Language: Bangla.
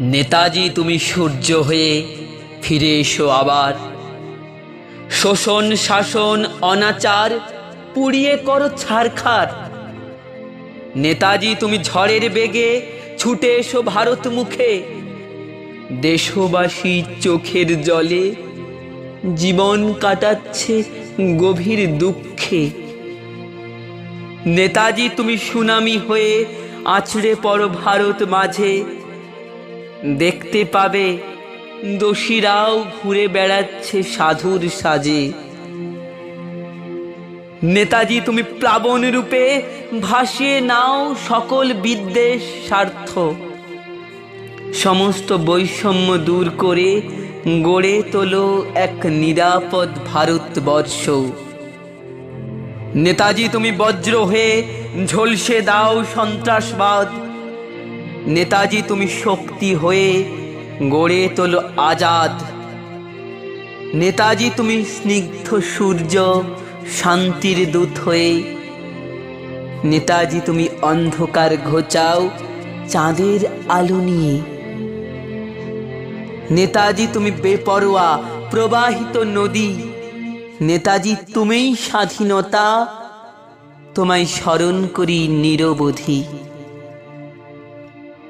নেতাজি, তুমি সূর্য হয়ে ফিরে এসো আবার। শোষণ, শাসন, অনাচার, পুড়িয়ে করো ছারখার। নেতাজি, তুমি ঝড়ের বেগে ছুটে এসো ভারত মুখে। দেশবাসী চোখের জলে জীবন কাটাচ্ছে গভীর দুঃখে। নেতাজি, তুমি সুনামি হয়ে আছড়ে পড়ো ভারত মাঝে। দেখতে পাবে, দোষীরাও ঘুরে বেড়াচ্ছে সাধুর সাজে। নেতাজি, তুমি প্লাবন রূপে ভাসিয়ে নাও সকল বিদ্বেষ স্বার্থ। সমস্ত বৈষম্য দূর করে গড়ে তোলো এক নিরাপদ ভারতবর্ষ। নেতাজি, তুমি বজ্র হয়ে ঝলসে দাও সন্ত্রাসবাদ। নেতাজি, তুমি শক্তি হয়ে গড়ে তোলো আজাদ। নেতাজি, তুমি স্নিগ্ধ সূর্য, শান্তির দূত হয়ে। নেতাজি, তুমি অন্ধকার ঘোচাও চাঁদের আলো নিয়ে। নেতাজি, তুমি বেপরোয়া প্রবাহিত নদী। নেতাজি, তুমিই স্বাধীনতা, তোমায় স্মরণ করি নিরবধি।